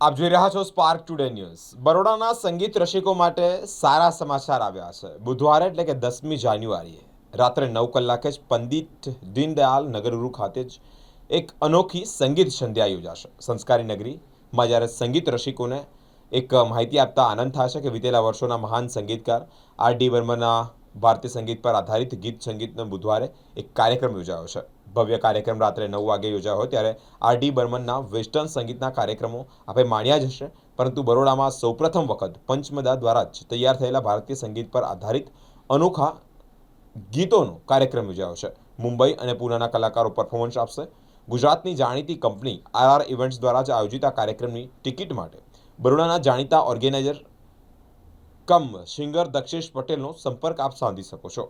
આપ જોઈ રહ્યા છો સ્પાર્ક ટુડે ન્યૂઝ બરોડાના સંગીત રસિકો માટે સારા સમાચાર આવ્યા છે. બુધવારે એટલે કે દસમી જાન્યુઆરીએ રાત્રે નવ કલાકે જ પંડિત દીનદયાલ નગરગુરુ ખાતે જ એક અનોખી સંગીત સંધ્યા યોજાશે. સંસ્કારી નગરીમાં જ્યારે સંગીત રસિકોને એક માહિતી આપતા આનંદ થશે કે વિતેલા વર્ષોના મહાન સંગીતકાર આર ડી વર્માના ભારતીય સંગીત પર આધારિત ગીત સંગીતનો બુધવારે એક કાર્યક્રમ યોજાયો છે. ભવ્ય કાર્યક્રમ રાત્રે નવ વાગે યોજાયો હોય ત્યારે આર ડી બર્મનના વેસ્ટર્ન સંગીતના કાર્યક્રમો આપણે માણ્યા જ હશે. પરંતુ બરોડામાં સૌપ્રથમ વખત પંચમદા દ્વારા જ તૈયાર થયેલા ભારતીય સંગીત પર આધારિત અનોખા ગીતોનો કાર્યક્રમ યોજાયો છે. મુંબઈ અને પુનાના કલાકારો પરફોર્મન્સ આપશે. ગુજરાતની જાણીતી કંપની આરઆર ઇવેન્ટ્સ દ્વારા જ આયોજિત આ કાર્યક્રમની ટિકિટ માટે બરોડાના જાણીતા ઓર્ગેનાઇઝર કમ સિંગર દક્ષેશ પટેલનો સંપર્ક આપ સાંધી શકો છો.